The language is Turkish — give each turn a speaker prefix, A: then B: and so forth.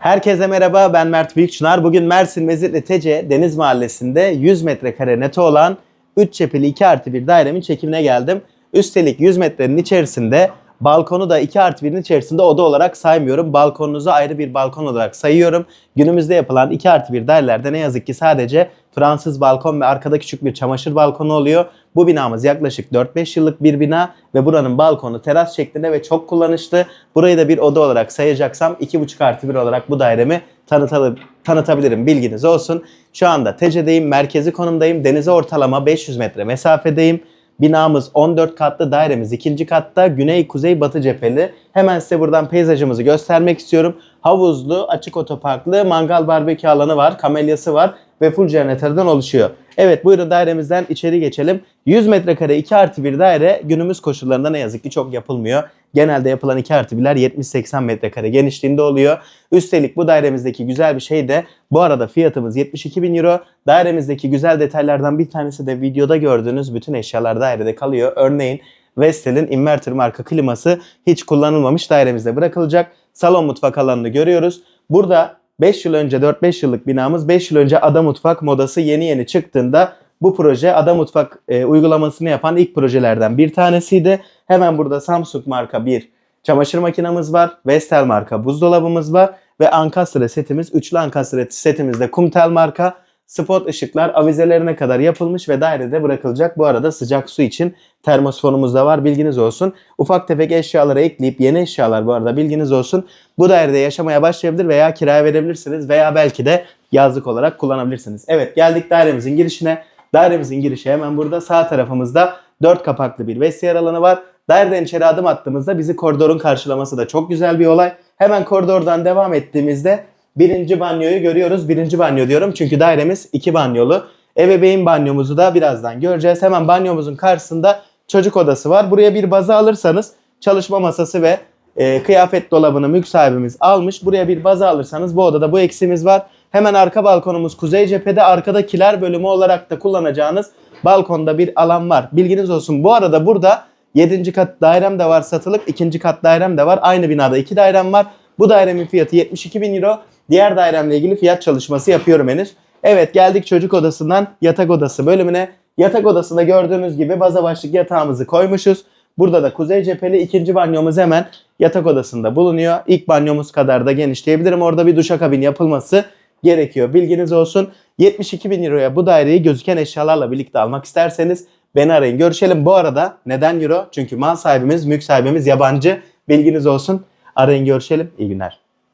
A: Herkese merhaba ben Mert Büyükçınar. Bugün Mersin Mezitli Tece Deniz Mahallesi'nde 100 metrekare neti olan 3 cepheli 2 artı 1 dairemin çekimine geldim. Üstelik 100 metrenin içerisinde balkonu da 2 artı 1'in içerisinde oda olarak saymıyorum. Balkonunuzu ayrı bir balkon olarak sayıyorum. Günümüzde yapılan 2 artı 1 dairelerde ne yazık ki sadece Fransız balkon ve arkada küçük bir çamaşır balkonu oluyor. Bu binamız yaklaşık 4-5 yıllık bir bina ve buranın balkonu teras şeklinde ve çok kullanışlı. Burayı da bir oda olarak sayacaksam 2,5 artı 1 olarak bu dairemi tanıtalım, tanıtabilirim bilginiz olsun. Şu anda Tece'deyim, merkezi konumdayım. Denize ortalama 500 metre mesafedeyim. Binamız 14 katlı, dairemiz ikinci katta. Güney, kuzey, batı cepheli. Hemen size buradan peyzajımızı göstermek istiyorum. Havuzlu, açık otoparklı, mangal barbekü alanı var, kamelyası var ve full jeneratörden oluşuyor. Evet buyurun dairemizden içeri geçelim. 100 metrekare 2 artı 1 daire günümüz koşullarında ne yazık ki çok yapılmıyor. Genelde yapılan 2 artı 1'ler 70-80 metrekare genişliğinde oluyor. Üstelik bu dairemizdeki güzel bir şey de bu arada fiyatımız 72 bin euro. Dairemizdeki güzel detaylardan bir tanesi de videoda gördüğünüz bütün eşyalar dairede kalıyor. Örneğin Vestel'in inverter marka kliması hiç kullanılmamış dairemizde bırakılacak. Salon mutfak alanını görüyoruz. Burada 5 yıl önce 4-5 yıllık binamız 5 yıl önce ada mutfak modası yeni yeni çıktığında bu proje ada mutfak e, uygulamasını yapan ilk projelerden bir tanesiydi. Hemen burada Samsung marka bir çamaşır makinamız var. Vestel marka buzdolabımız var. Ve Ankastre setimiz, üçlü Ankastre setimizde Kumtel marka spot ışıklar avizelerine kadar yapılmış ve dairede bırakılacak. Bu arada sıcak su için termosfonumuz da var bilginiz olsun. Ufak tefek eşyaları ekleyip yeni eşyalar bu arada bilginiz olsun. Bu dairede yaşamaya başlayabilir veya kiraya verebilirsiniz veya belki de yazlık olarak kullanabilirsiniz. Evet geldik dairemizin girişine. Dairemizin girişi hemen burada sağ tarafımızda 4 kapaklı bir vestiyer alanı var. Daireden içeri adım attığımızda bizi koridorun karşılaması da çok güzel bir olay. Hemen koridordan devam ettiğimizde birinci banyoyu görüyoruz. Birinci banyo diyorum çünkü dairemiz iki banyolu. Ebeveyn banyomuzu da birazdan göreceğiz. Hemen banyomuzun karşısında çocuk odası var. Buraya bir baza alırsanız çalışma masası ve e, kıyafet dolabını mülk sahibimiz almış. Buraya bir baza alırsanız bu odada bu eksimiz var. Hemen arka balkonumuz kuzey cephede arkada kiler bölümü olarak da kullanacağınız balkonda bir alan var. Bilginiz olsun. Bu arada burada 7. kat dairem de var satılık. 2. kat dairem de var. Aynı binada 2 dairem var. Bu dairemin fiyatı 72 bin euro. Diğer dairemle ilgili fiyat çalışması yapıyorum henüz. Evet geldik çocuk odasından yatak odası bölümüne. Yatak odasında gördüğünüz gibi baza başlık yatağımızı koymuşuz. Burada da kuzey cepheli ikinci banyomuz hemen yatak odasında bulunuyor. İlk banyomuz kadar da geniş diyebilirim. Orada bir duşakabin yapılması gerekiyor. Bilginiz olsun. 72 bin euroya bu daireyi gözüken eşyalarla birlikte almak isterseniz beni arayın. Görüşelim. Bu arada neden euro? Çünkü mal sahibimiz, mülk sahibimiz yabancı. Bilginiz olsun. Arayın görüşelim. İyi günler.